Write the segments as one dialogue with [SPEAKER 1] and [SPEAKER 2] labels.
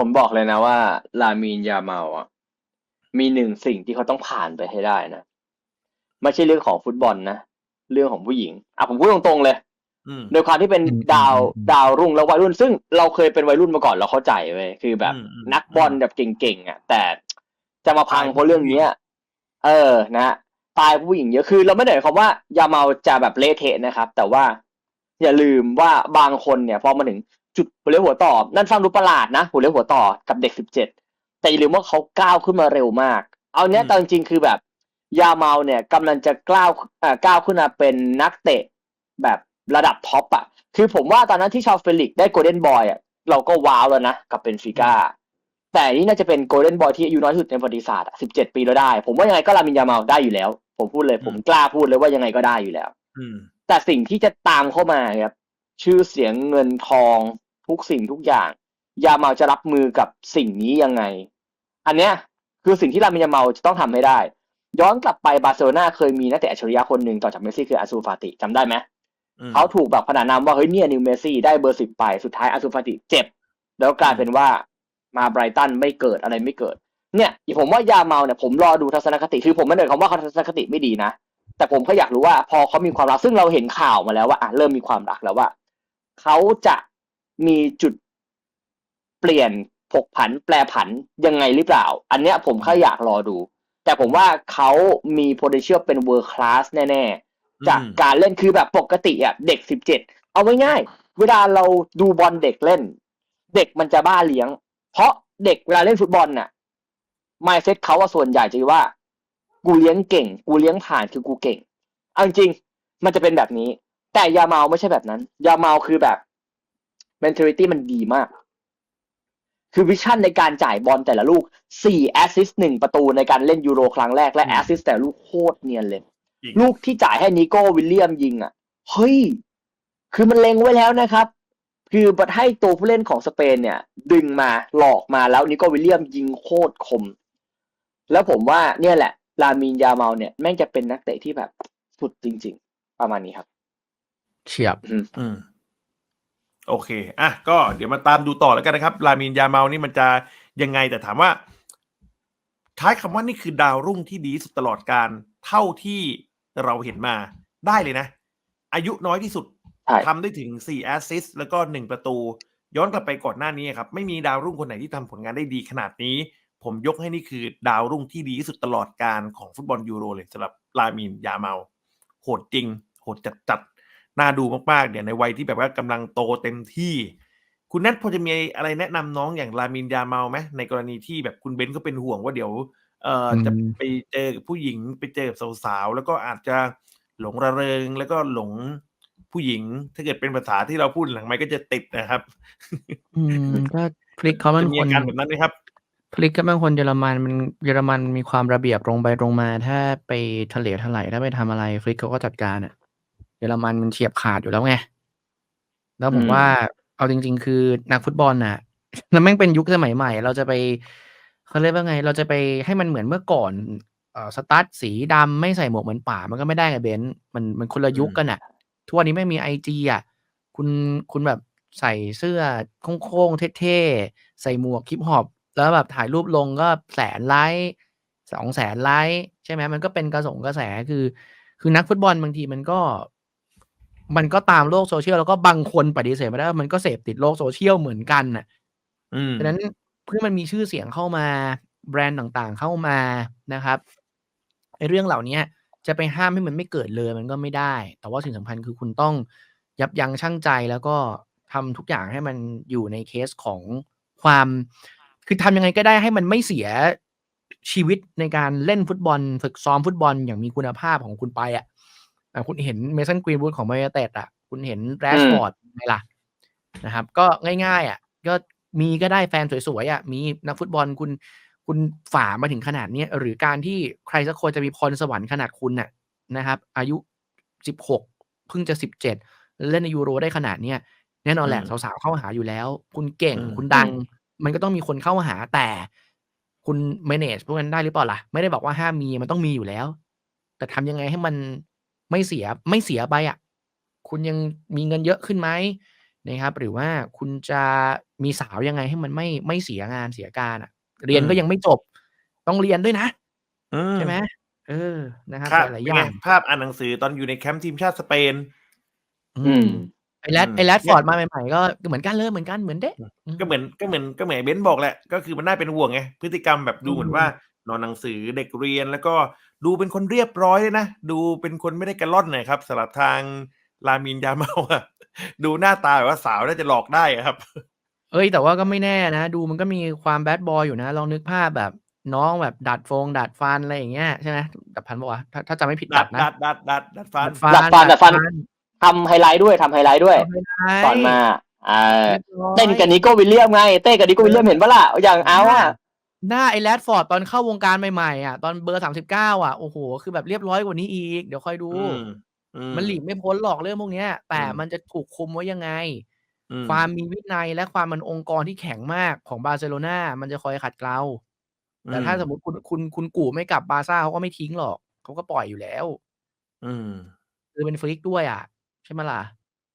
[SPEAKER 1] ผมบอกเลยนะว่า ลามีนยาเมาอะ มีหนึ่งสิ่งที่เขาต้องผ่านไปให้ได้นะ ไม่ใช่เรื่องของฟุตบอลนะ เรื่องของผู้หญิง อะผมพูดตรงๆเลย
[SPEAKER 2] อืม
[SPEAKER 1] โดยความที่เป็น
[SPEAKER 3] อืม
[SPEAKER 1] ดาว
[SPEAKER 3] อืม
[SPEAKER 1] ดาวรุ่งแล้ววัยรุ่น ซึ่งเราเคยเป็นวัยรุ่นมาก่อนเราเข้าใจเว้ยคือแบบ
[SPEAKER 2] อืมอืม
[SPEAKER 1] นักบอลแบบเก่งๆอะ แต่จะมาพังเพราะเรื่องเนี้ย เออ นะตายผู้หญิงเยอะคือ เราไม่ได้หมายความว่ายาเมาจะแบบเละเทะนะครับ แต่ว่าอย่าลืมว่าบางคนเนี่ยพอมาถึง จุดหัวเลี้ยวหัวต่อ นั่นฟังดูประหลาดนะ หัวเลี้ยวหัวต่อกับเด็กสิบเจ็ดแต่อย่าลืมว่าเขาก้าวขึ้นมาเร็วมาก เอาเนี้ย
[SPEAKER 2] อืม
[SPEAKER 1] แต่จริงๆคือแบบ ยาเมาเนี่ยกำลังจะก้าวอ่าก้าวขึ้นมาเป็นนักเตะแบบระดับท็อปอะ คือผมว่าตอนนั้นที่ชาวเฟลิกซ์ได้โกลเด้นบอยอะเราก็ว้าวแล้วนะกับเป็นฟิก้าแต่นี่น่าจะเป็นโกลเด้นบอยที่อายุน้อยที่สุดในประวัติศาสตร์สิบเจ็ดปีแล้วได้ ผมว่ายังไงก็ลามินยาเมาได้อยู่แล้ว ผมพูดเลย ผมกล้าพูดเลยว่ายังไงก็ได้อยู่แล้ว
[SPEAKER 2] อืม
[SPEAKER 1] แต่สิ่งที่จะตามเข้ามาครับ ชื่อเสียงเงินทองทุกสิ่งทุกอย่าง ยาเมาจะรับมือกับสิ่งนี้ยังไง อันเนี้ยคือสิ่งที่ลามินยาเมาจะต้องทำให้ได้ ย้อนกลับไปบาร์เซโลนาเคยมีนักเตะอัจฉริยะคนหนึ่งต่อจากเมสซี่คืออาซูฟาติจำได้ไหม
[SPEAKER 2] อืม
[SPEAKER 1] เขาถูกแบบขนานนามว่าเฮ้ยเนี่ยนิวเมสซี่ได้เบอร์สิบไปสุดท้ายอาซูฟาติเจ็บ แล้วกลายเป็นว่ามาไบรตันไม่เกิดอะไรไม่เกิด เนี่ยผมว่ายาเมาเนี่ยผมรอดูทัศนคติคือผมไม่ได้หมายความว่าเขาทัศนคติไม่ดีนะแต่ผมก็อยากรู้ว่าพอเขามีความรักซึ่งเราเห็นข่าวมาแล้วว่าอะเริ่มมีความรักแล้วว่า เขาจะมีจุดเปลี่ยนผกผันแปรผันยังไงหรือเปล่า อันเนี้ยผมแค่อยากรอดู แต่ผมว่าเขามี potential เป็น world class แน่ ๆ จากการเล่นคือแบบปกติอะเด็กสิบเจ็ดเอาง่ายๆเวลาเราดูบอลเด็กเล่น เด็กมันจะบ้าเลี้ยง เพราะเด็กเวลาเล่นฟุตบอลน่ะมายเซ็ตเขาว่าส่วนใหญ่จะว่า กูเลี้ยงเก่ง กูเลี้ยงผ่านคือกูเก่ง เอาจริงๆมันจะเป็นแบบนี้ แต่ยาเมาไม่ใช่แบบนั้น ยาเมาคือแบบ mentality มันดีมาก คือวิชั่นในการจ่ายบอลแต่ละลูกสี่แอสซิสต์หนึ่งประตูในการเล่นยูโรครั้งแรกและแอสซิสต์แต่ละลูกโคตรเนียนเลย
[SPEAKER 2] จริง
[SPEAKER 1] ลูกที่จ่ายให้นิโก้วิลเลียมยิงอะ เฮ้ย คือมันเล็งไว้แล้วนะครับ คือบัดให้ตัวผู้เล่นของสเปนเนี่ย ดึงมาหลอกมาแล้วนิโก้วิลเลียมยิงโคตรคม แล้วผมว่าเนี่ยแหละ ลามินยาเมาเนี่ยแม่งจะเป็นนักเตะที่แบบสุดจริง ๆ ประมาณนี้ครับ
[SPEAKER 3] เฉียบ
[SPEAKER 1] อืม
[SPEAKER 2] อืมโอเค อะ ก็เดี๋ยวมาตามดูต่อแล้วกันนะครับ ลามินยาเมานี่มันจะยังไงแต่ถามว่า ท้ายคำว่านี่คือดาวรุ่งที่ดีที่สุดตลอดการเท่าที่เราเห็นมาได้เลยนะ อายุน้อยที่สุด
[SPEAKER 1] ใช่
[SPEAKER 2] ทำได้ถึง 4 แอสซิสต์แล้วก็ 1 ประตู ย้อนกลับไปก่อนหน้านี้ครับ ไม่มีดาวรุ่งคนไหนที่ทำผลงานได้ดีขนาดนี้ ผมยกให้นี่คือดาวรุ่งที่ดีที่สุดตลอดการของฟุตบอลยูโรเลยสำหรับลามินยาเมา โหดจริง โหดจัดจัดๆ น่าดูมากๆเนี่ยในวัยที่แบบว่ากำลังโตเต็มที่ คุณแนทพอจะมีอะไรแนะนำน้องอย่างลามินยาเมาไหมในกรณีที่แบบคุณเบนก็เป็นห่วงว่าเดี๋ยวเอ่ออ
[SPEAKER 3] ม
[SPEAKER 2] จะไปเจอกับผู้หญิงไปเจอกับสาวๆแล้วก็อาจจะหลงระเริงแล้วก็หลงผู้หญิง ถ้าเกิดเป็นภาษาที่เราพูดหลังไม่ก็จะติดนะครับ
[SPEAKER 3] อืมก็พลิกเขามั
[SPEAKER 2] จะ
[SPEAKER 3] น
[SPEAKER 2] มี
[SPEAKER 3] ค
[SPEAKER 2] อานการแบบนั้นไหมครับ
[SPEAKER 3] พลิกก็เป็นคนเยอรมันมันเยอรมันมีความระเบียบตรงไปตรงมา ถ้าไปทะเลทลายถ้าไปทำอะไรฟลิกเขาก็จัดการอะ เยอรมันมันเฉียบขาดอยู่แล้วไง แล้วผม
[SPEAKER 1] อืม
[SPEAKER 3] ว่าเอาจริง ๆ คือนักฟุตบอลน่ะแล้วแม่งเป็นยุคสมัยใหม่ เราจะไปเขาเรียกว่าไง เราจะไปให้มันเหมือนเมื่อก่อนเอ่อสตาร์ทสีดำไม่ใส่หมวกเหมือนป่ามันก็ไม่ได้ไงเบนซ์มันมันคนละยุคกันอะทุกวันนี้ไม่มีไอจีอะ คุณคุณแบบใส่เสื้อโค้งๆเท่ๆ ใส่หมวกคิปฮอปแล้วแบบถ่ายรูปลงก็แสนไลค์สองแสนไลค์ใช่ไหมมันก็เป็นกระสงกระแสคือ คือนักฟุตบอลบางทีมันก็ มันก็ตามโลกโซเชียลแล้วก็บางคนปฏิเสธไม่ได้ว่ามันก็เสพติดโลกโซเชียลเหมือนกันน่ะ
[SPEAKER 2] อืม
[SPEAKER 3] ฉะนั้นเพื่อมันมีชื่อเสียงเข้ามาแบรนด์ต่างๆเข้ามานะครับไอ้เรื่องเหล่านี้จะไปห้ามให้มันไม่เกิดเลยมันก็ไม่ได้ แต่ว่าสิ่งสำคัญคือคุณต้องยับยั้งชั่งใจแล้วก็ทำทุกอย่างให้มันอยู่ในเคสของความ คือทำยังไงก็ได้ให้มันไม่เสียชีวิตในการเล่นฟุตบอล ฝึกซ้อมฟุตบอลอย่างมีคุณภาพของคุณไปอะ อะคุณเห็นเมสันกรีนวูดของมาเตดอะ คุณเห็นแรชฟอร์ดไงล่ะนะครับ ก็ง่ายๆ อะ ก็มีก็ได้แฟนสวยๆอะมีนักฟุตบอลคุณคุณฝ่ามาถึงขนาดเนี้ยหรือการที่ใครสักคนจะมีพรสวรรค์ขนาดคุณน่ะนะครับ อายุสิบหกเพิ่งจะสิบเจ็ดเล่นในยูโรได้ขนาดเนี้ยแน่นอนแหละ
[SPEAKER 2] อืม
[SPEAKER 3] สาวๆเข้าหาอยู่แล้ว คุณเก่ง
[SPEAKER 2] อืม
[SPEAKER 3] คุณดัง มันก็ต้องมีคนเข้าหาแต่คุณ manage พวกนั้นได้หรือเปล่าล่ะ ไม่ได้บอกว่าห้ามมีมันต้องมีอยู่แล้ว แต่ทำยังไงให้มัน ไม่เสียไม่เสียไปอะคุณยังมีเงินเยอะขึ้นไหมนะครับ หรือว่าคุณจะมีสาวยังไงให้มันไม่ไม่เสียงานเสียการอะเรียนก็
[SPEAKER 2] อืม
[SPEAKER 3] ยังไม่จบ ต้องเรียนด้วยนะ
[SPEAKER 2] อื
[SPEAKER 3] ใช่ไหมเออนะครับ
[SPEAKER 2] ครับ
[SPEAKER 3] หลายๆ
[SPEAKER 2] เป็น
[SPEAKER 3] อ
[SPEAKER 2] ไง
[SPEAKER 3] ย่าง
[SPEAKER 2] ภาพอ่านหนังสือตอนอยู่ในแคมป์ทีมชาติสเปน
[SPEAKER 1] อืม
[SPEAKER 3] ไอแรด
[SPEAKER 2] อืม
[SPEAKER 3] ไอแรดฟอร์ดมาใหม่ๆก็เหมือนกันเลยเหมือนกันเหมือนเด้
[SPEAKER 2] ก็เหมือนก็เหมือนก็เหมือนเบนซ์บอกแหละ ก็คือมันน่าเป็นห่วงไงพฤติกรรมแบบดูเหมือนว่า นอนหนังสือเด็กเรียนแล้วก็ดูเป็นคนเรียบร้อยเลยนะ ดูเป็นคนไม่ได้กระล่อนหน่อยครับสำหรับทางลามินยาเมาอะดูหน้าตาแบบว่าสาวน่าจะหลอกได้อะครับ
[SPEAKER 3] เอ้ย แต่ว่าก็ไม่แน่นะ ดูมันก็มีความแบดบอยอยู่นะ ลองนึกภาพแบบน้องแบบดัดฟงดัดฟันอะไรอย่างเงี้ยใช่ไหมดัดฟันปะวะถ้าถ้าจำไม่ผิด
[SPEAKER 2] ดั
[SPEAKER 3] ดั
[SPEAKER 2] ด
[SPEAKER 3] ดนะ
[SPEAKER 2] ดัดดัดดัดดัดฟัน
[SPEAKER 1] ดัดฟันดัดฟันทำไฮไลท์ด้วยทำไฮไลท์ด้วย
[SPEAKER 3] ก่
[SPEAKER 1] ก่อนมาอ่าเต้นกับนิโก้วิลเลียมไง เต้นกับนิโก้วิลเลียมเห็นปะล่ะอย่างเอาอะ
[SPEAKER 3] หน้าไอแรดฟอร์ดตอนเข้าวงการใหม่ๆอะตอนเบอร์สามสิบเก้าอะโอ้โหคือแบบเรียบร้อยกว่านี้อีก เดี๋ยวค่อยดู
[SPEAKER 2] อืมอื
[SPEAKER 3] มันหลีกไม่พ้นหรอกเรื่องพวกเนี้ย แต่
[SPEAKER 2] อืม
[SPEAKER 3] มันจะถูกคุมไว้ยังไง
[SPEAKER 2] อื
[SPEAKER 3] ความมีวินัยและความมันองค์กรที่แข็งมากของบาร์เซโลนามันจะคอยขัดเกลาแต่ถ้าสมมติคุณคุณคุณกู่ไม่กลับบาร์ซ่าเขาก็ไม่ทิ้งหรอกเขาก็ปล่อยอยู่แล้ว
[SPEAKER 2] อืม
[SPEAKER 3] คือเป็นฟลิกด้วยอะ ใช่ไหมล่ะ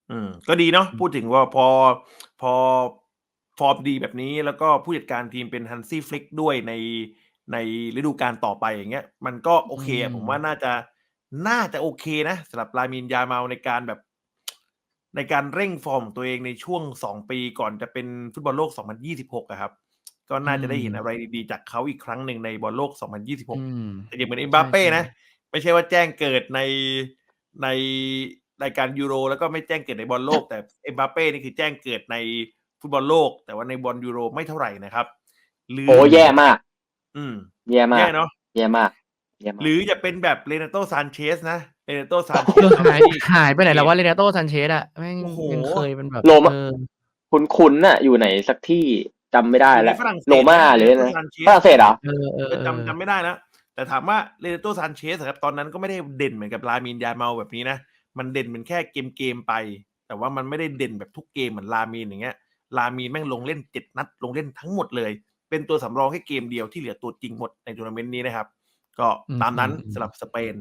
[SPEAKER 2] อืม ก็ดีเนาะ
[SPEAKER 3] อืม
[SPEAKER 2] พูดถึงว่าพอพอ ฟอร์มดีแบบนี้แล้วก็ผู้จัดการทีมเป็นฮันซี่ฟลิกด้วยในในฤดูกาลต่อไปอย่างเงี้ย มันก็โอเคอะผมว่าน่าจะน่าจะโอเคนะสำหรับลามินยาเมาในการแบบ ในการเร่งฟอร์มของตัวเองในช่วงสองปีก่อนจะเป็นฟุตบอลโลก 2026อะครับ ก็น่าจะได้เห็นอะไรดีๆ จากเขาอีกครั้งหนึ่งในบอลโลก 2026
[SPEAKER 3] อืม
[SPEAKER 2] แต่อย่างเหมือนเอ็มบัปเป้
[SPEAKER 3] ใช่
[SPEAKER 2] นะ ไม่ใช่ว่าแจ้งเกิดในในรายการยูโร แล้วก็ไม่แจ้งเกิดในบอลโลก แต่เอ็มบัปเป้นี่คือแจ้งเกิดใน ฟุตบอลโลก แต่ว่าในบอลยูโรไม่เท่าไหร่นะครับหรือ
[SPEAKER 1] โอ้แย่มาก
[SPEAKER 2] อืม
[SPEAKER 1] แย่มาก
[SPEAKER 2] แย่เนาะ
[SPEAKER 1] แย่มากแย่มาก
[SPEAKER 2] หรือจะเป็นแบบเรนาโตซานเชสนะเรนาโตซานเช
[SPEAKER 3] เอ
[SPEAKER 2] ส
[SPEAKER 3] อหายหายไปไหนแล้วว่าเรเนโตซันเชสอะแม่ง
[SPEAKER 2] โอ้โห
[SPEAKER 3] ยังเคยเป็นแบบ
[SPEAKER 1] โรมา
[SPEAKER 3] เออ
[SPEAKER 1] คุณคุณน่ะ อยู่ไหนสักที่จำไม่ได้แล้ว
[SPEAKER 2] ในฝรั่งเศส
[SPEAKER 1] โรม่าหรือ
[SPEAKER 2] เร
[SPEAKER 1] อะไร
[SPEAKER 2] นาโตซานเชส
[SPEAKER 1] ฝรั่งเศสเหรอ
[SPEAKER 3] เออเออเออ
[SPEAKER 2] จำจำไม่ได้แล้วแต่ถามว่าเรเนโตซานเชสครับตอนนั้นก็ไม่ได้เด่นเหมือนกับลามินยาเมาแบบนี้นะมันเด่นเป็นแค่เกมเกมๆไป แต่ว่ามันไม่ได้เด่นแบบทุกเกมเหมือนลามินอย่างเงี้ย ลามินแม่งลงเล่นเจ็ดนัด ลงเล่นทั้งหมดเลย เป็นตัวสำรองแค่เกมเดียวที่เหลือตัวจริงหมดในทัวร์นาเมนต์นี้นะครับ ก็ตามนั้นสำหรับสเปน